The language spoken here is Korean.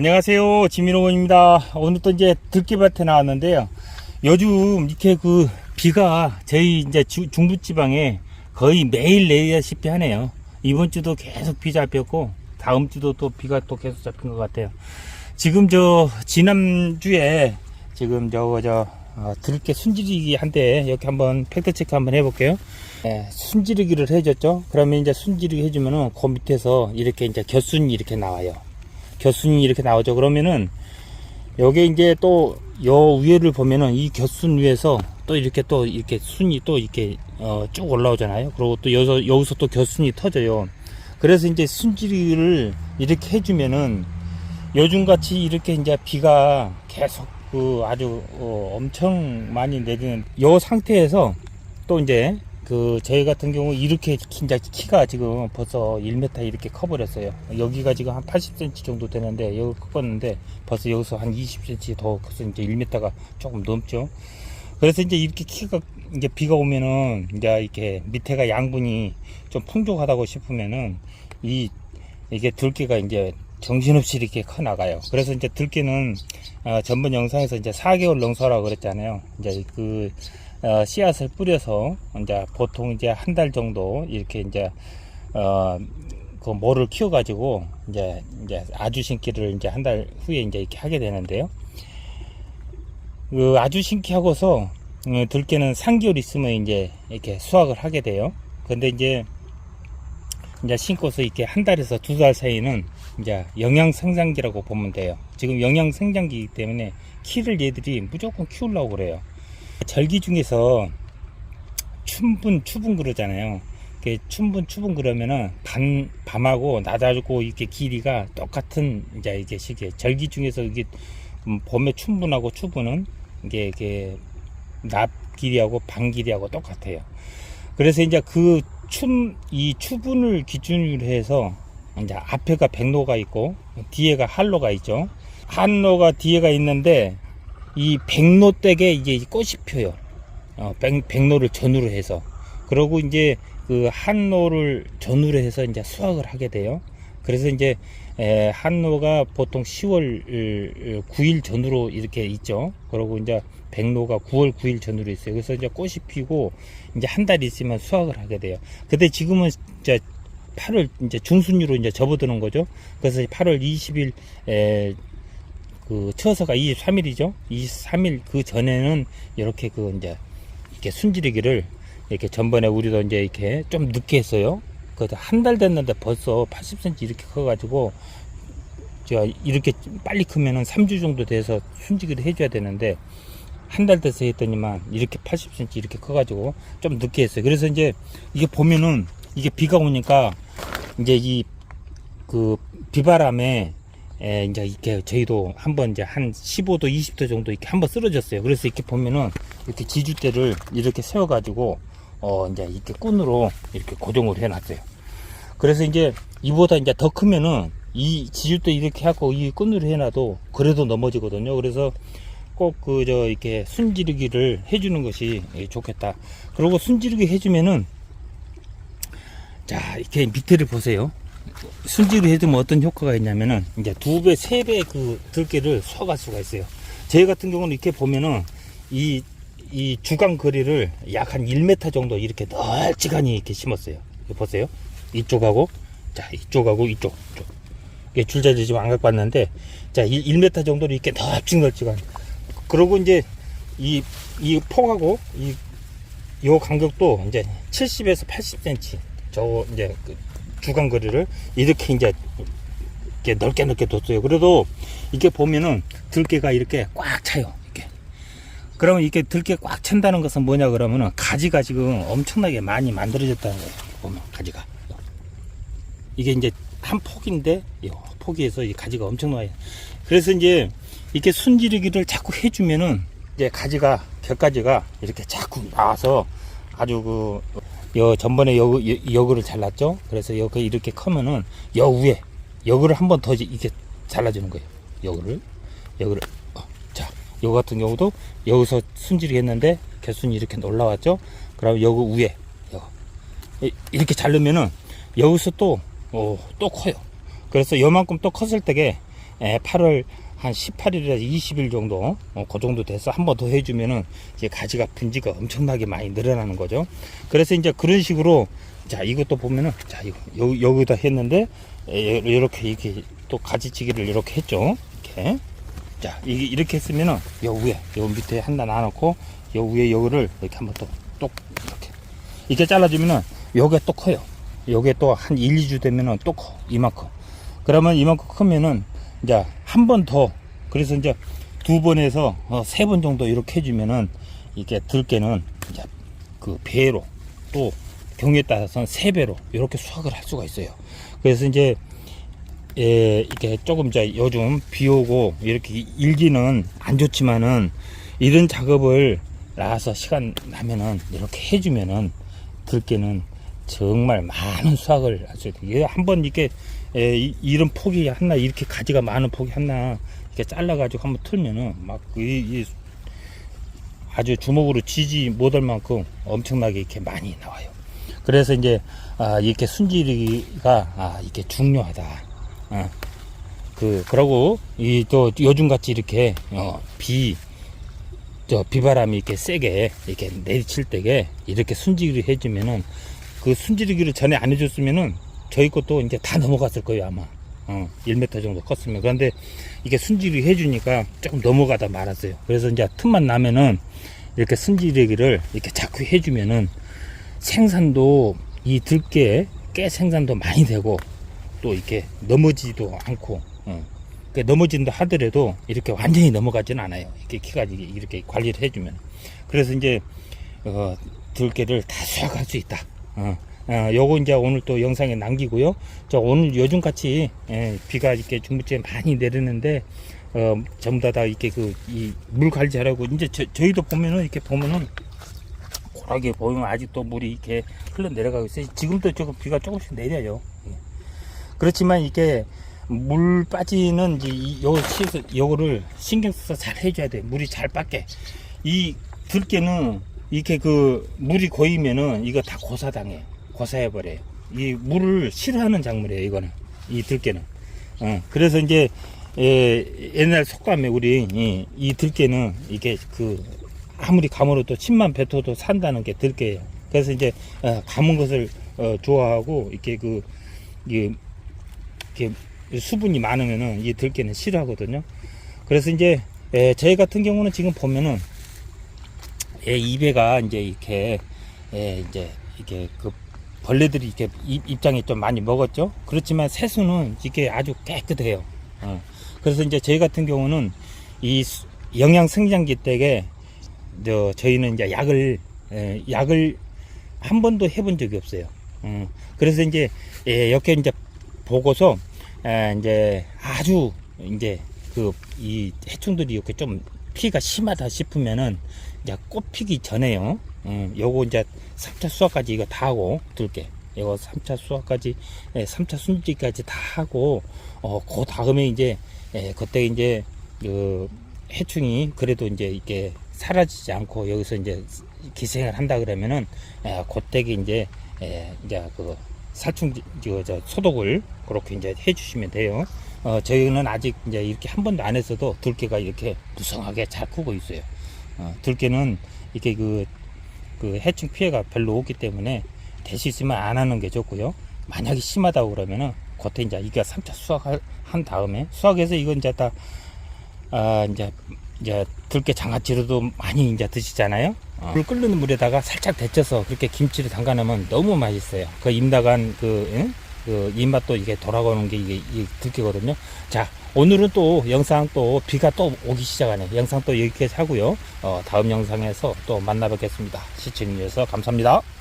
안녕하세요. 지민호원입니다. 오늘 또 이제 들깨밭에 나왔는데요. 요즘 이렇게 그 비가 저희 이제 주- 중부지방에 거의 매일 내리다시피 하네요. 이번 주도 계속 비 잡혔고, 다음 주도 또 비가 또 계속 잡힌 것 같아요. 지금 저, 지난주에 지금 저거 저, 어, 들깨 순지르기 한대 이렇게 한번 팩트 체크 한번 해볼게요. 예, 순지르기를 해줬죠. 그러면 이제 순지르기 해주면은 그 밑에서 이렇게 이제 겨순이 이렇게 나와요. 겨순이 이렇게 나오죠. 그러면은 여기 이제 또요 위에를 보면은 이 겨순 위에서 또 이렇게 또 이렇게 순이 또 이렇게 어, 쭉 올라오잖아요. 그리고 또 여기서 여기서 또 겨순이 터져요. 그래서 이제 순지리를 이렇게 해주면은 요즘 같이 이렇게 이제 비가 계속 그 아주 어, 엄청 많이 내리는 요 상태에서 또 이제 그 저희 같은 경우 이렇게 키- 이제 키가 지금 벌써 1m 이렇게 커버렸어요. 여기가 지금 한 80cm 정도 되는데 여기 컸는데 벌써 여기서 한 20cm 더 커서 이제 1m가 조금 넘죠. 그래서 이제 이렇게 키가 이제 비가 오면은 이제 이렇게 밑에가 양분이 좀 풍족하다고 싶으면은 이 이게 들깨가 이제 정신없이 이렇게 커 나가요. 그래서 이제 들깨는 어, 전번 영상에서 이제 4개월 농사라고 그랬잖아요. 이제 그 어, 씨앗을 뿌려서 이제 보통 이제 한 달 정도 이렇게 이제 어 그 모를 키워 가지고 이제 이제 아주 신기를 이제 한 달 후에 이제 이렇게 하게 되는데요. 그 아주 신기하고서 어, 들깨는 3개월 있으면 이제 이렇게 수확을 하게 돼요. 근데 이제 이제 심고서 이렇게 한 달에서 두 달 사이는 이제 영양 생장기라고 보면 돼요. 지금 영양 생장기이기 때문에 키를 얘들이 무조건 키우려고 그래요. 절기 중에서 춘분, 추분 그러잖아요. 춘분, 추분 그러면은 밤, 밤하고 낮하고 이렇게 길이가 똑같은 이제 이게 시기에 절기 중에서 이게 음, 봄에 춘분하고 추분은 이게 이게 낮 길이하고 밤 길이하고 똑같아요. 그래서 이제 그 춤, 이 추분을 기준으로 해서 이제 앞에가 백로가 있고 뒤에가 한로가 있죠. 한로가 뒤에가 있는데 이 백로 댁에 이제 꽃이 펴요. 어, 백, 백로를 전후로 해서. 그러고 이제 그 한로를 전후로 해서 이제 수확을 하게 돼요. 그래서 이제 에, 한로가 보통 10월 9일 전후로 이렇게 있죠. 그러고 이제 백로가 9월 9일 전후로 있어요. 그래서 이제 꽃이 피고 이제 한 달 있으면 수확을 하게 돼요. 근데 지금은 이제 8월 이제 중순으로 이제 접어드는 거죠. 그래서 8월 20일 에, 그 처서가 23일이죠. 23일 그 전에는 이렇게 그 이제 이렇게 순지르기를 이렇게 전번에 우리도 이제 이렇게 좀 늦게 했어요. 그래도 한달 됐는데 벌써 80cm 이렇게 커가지고 제가 이렇게 빨리 크면은 3주 정도 돼서 순지기를 해줘야 되는데 한 달 돼서 했더니만 이렇게 80cm 이렇게 커가지고 좀 늦게 했어요. 그래서 이제 이게 보면은 이게 비가 오니까 이제 이 그 비바람에 에 이제 이렇게 저희도 한번 이제 한 15도 20도 정도 이렇게 한번 쓰러졌어요. 그래서 이렇게 보면은 이렇게 지주대를 이렇게 세워 가지고 어 이제 이렇게 끈으로 이렇게 고정을 해 놨어요. 그래서 이제 이보다 이제 더 크면은 이 지주대 이렇게 하고 이 끈으로 해놔도 그래도 넘어지거든요. 그래서 꼭 그 저 이렇게 순지르기를 해주는 것이 예, 좋겠다. 그리고 순지르기 해주면은 자 이렇게 밑에를 보세요. 순지를 해두면 어떤 효과가 있냐면은 이제 두 배, 세 배 그 들깨를 수확할 수가 있어요. 저희 같은 경우는 이렇게 보면은 이, 이 주간 거리를 약 한 1m 정도 이렇게 널찍하니 이렇게 심었어요. 보세요. 이쪽하고, 자, 이쪽하고 이쪽, 이쪽. 이게 줄자리 지금 안 갖고 왔는데, 자, 1, 1m 정도로 이렇게 널찍널찍한. 그러고 이제 이, 이 폭하고 이, 요 간격도 이제 70에서 80cm. 저 이제 그 주간 거리를 이렇게 이제 이렇게 넓게 넓게 뒀어요. 그래도 이게 보면은 들깨가 이렇게 꽉 차요. 이렇게. 그러면 이렇게 들깨 꽉 찬다는 것은 뭐냐 그러면은 가지가 지금 엄청나게 많이 만들어졌다는 거예요. 보면 가지가. 이게 이제 한 폭인데 이 폭에서 이 가지가 엄청나요. 그래서 이제 이렇게 순지르기를 자꾸 해주면은 이제 가지가 곁가지가 이렇게 자꾸 나와서 아주 그 여 전번에 여, 여 여그를 잘랐죠. 그래서 여기 이렇게 커면은 여 위에 여그를 한 번 더 이렇게 잘라주는 거예요. 여그를 여그를 어, 자, 요 같은 경우도 여기서 순지르기 했는데 개순이 이렇게 올라왔죠. 그럼 여기 위에 요 이- 이렇게 자르면은 여기서 또 어, 또 커요. 그래서 요만큼 또 컸을 때게 에, 8월 한 18일에서 20일 정도, 어, 그 정도 돼서 한 번 더 해주면은 이제 가지가 분지가 엄청나게 많이 늘어나는 거죠. 그래서 이제 그런 식으로 자 이것도 보면은 자 이거 여, 여기다 했는데 에, 이렇게 이렇게 또 가지치기를 이렇게 했죠. 이렇게 자 이게 이렇게 했으면은 요 위에 요 밑에 하나 놔놓고 요 위에 요거를 이렇게 한번 또똑 이렇게 이렇게 잘라주면은 요게 또 커요. 요게 또한 1, 2주 되면은 또 커. 이만큼. 그러면 이만큼 크면은 이제 한 번 더. 그래서 이제 두 번에서 어, 세번 정도 이렇게 해주면은 이게 들깨는 이제 그 배로 또 경우에 따라서는 세 배로 이렇게 수확을 할 수가 있어요. 그래서 이제 예, 이게 조금 이제 요즘 비 오고 이렇게 일기는 안 좋지만은 이런 작업을 나와서 시간 나면은 이렇게 해주면은 들깨는 정말 많은 수확을 할수 있어요. 한번 이렇게 에, 이, 이런 폭이 하나 이렇게 가지가 많은 폭이 하나 이렇게 잘라가지고 한번 틀면은 막 이, 이 아주 주먹으로 쥐지 못할 만큼 엄청나게 이렇게 많이 나와요. 그래서 이제 아, 이렇게 순지리기가 아, 이렇게 중요하다. 아, 그 그러고 이 또 요즘 같이 이렇게 어, 비 저 비바람이 이렇게 세게 이렇게 내리칠 때게 이렇게 순지기를 해주면은 그 순지르기를 전에 안 해줬으면은 저희 것도 이제 다 넘어갔을 거예요 아마. 어, 1m 정도 컸으면. 그런데 이게 순지르기 해주니까 조금 넘어가다 말았어요. 그래서 이제 틈만 나면은 이렇게 순지르기를 이렇게 자꾸 해주면은 생산도 이 들깨 깨 생산도 많이 되고 또 이렇게 넘어지도 않고 어. 그 넘어진다 하더라도 이렇게 완전히 넘어가지는 않아요. 이렇게 키가 이렇게 관리를 해주면. 그래서 이제 어, 들깨를 다 수확할 수 있다 어, 어, 요거 이제 오늘 또 영상에 남기고요. 저 오늘 요즘 같이 예, 비가 이렇게 중부지에 많이 내리는데 어, 전부 다, 다 이렇게 그 이 물 관리하라고 이제 저, 저희도 보면은 이렇게 보면은 고라게 보이면 아직도 물이 이렇게 흘러 내려가고 있어요. 지금도 조금 비가 조금씩 내려요. 예. 그렇지만 이게 물 빠지는 이제 이- 요 시에서 요거를 신경 써서 잘 해줘야 돼. 물이 잘 빠게. 이 들깨는 이렇게 그 물이 고이면은 이거 다 고사당해. 고사해 버려요. 이 물을 싫어하는 작물이에요. 이거는 이 들깨는. 어, 그래서 이제 예, 옛날 속담에 우리 이, 이 들깨는 이게 그 아무리 감으로도 침만 뱉어도 산다는 게 들깨예요. 그래서 이제 어, 감은 것을 어, 좋아하고 이렇게 그 이렇게 수분이 많으면은 이 들깨는 싫어하거든요. 그래서 이제 예, 저희 같은 경우는 지금 보면은 예, 입에가 이제 이렇게 예, 이제 이게 그 벌레들이 이렇게 입, 입장에 좀 많이 먹었죠. 그렇지만 새수는 이게 아주 깨끗해요. 어. 그래서 이제 저희 같은 경우는 이 수- 영양 생장기 때에 저 저희는 이제 약을 예, 약을 한 번도 해본 적이 없어요. 어. 그래서 이제 예, 이렇게 이제 보고서 에, 이제 아주 이제 그 이 해충들이 이렇게 좀 피가 심하다 싶으면은 이제 꽃 피기 전에요. 음, 요거 이제 3차 수확까지 이거 다 하고 들게. 이거 3차 수확까지, 예, 3차 순지까지 다 하고, 어, 그 다음에 이제, 예, 그때 이제, 그, 해충이 그래도 이제 이게 사라지지 않고 여기서 이제 기생을 한다 그러면은, 예, 그때 이제, 예, 이제 그, 살충, 저, 저, 소독을 그렇게 이제 해주시면 돼요. 어, 저희는 아직 이제 이렇게 한 번도 안 했어도 들깨가 이렇게 무성하게 잘 크고 있어요. 어, 들깨는 이렇게 그, 그 해충 피해가 별로 없기 때문에 될 수 있으면 안 하는 게 좋고요. 만약에 심하다고 그러면은 겉에 이제 이게 3차 수확한 다음에 수확해서 이건 이제 다, 아, 이제, 이제 들깨 장아찌로도 많이 이제 드시잖아요. 어, 물 끓는 물에다가 살짝 데쳐서 그렇게 김치를 담가 놓으면 너무 맛있어요. 그 임나간 그, 응? 그 입맛도 이게 돌아오는 게 이게 이 들깨거든요. 자, 오늘은 또 영상 또 비가 또 오기 시작하네. 영상 또 여기까지 하고요. 어, 다음 영상에서 또 만나 뵙겠습니다. 시청해주셔서 감사합니다.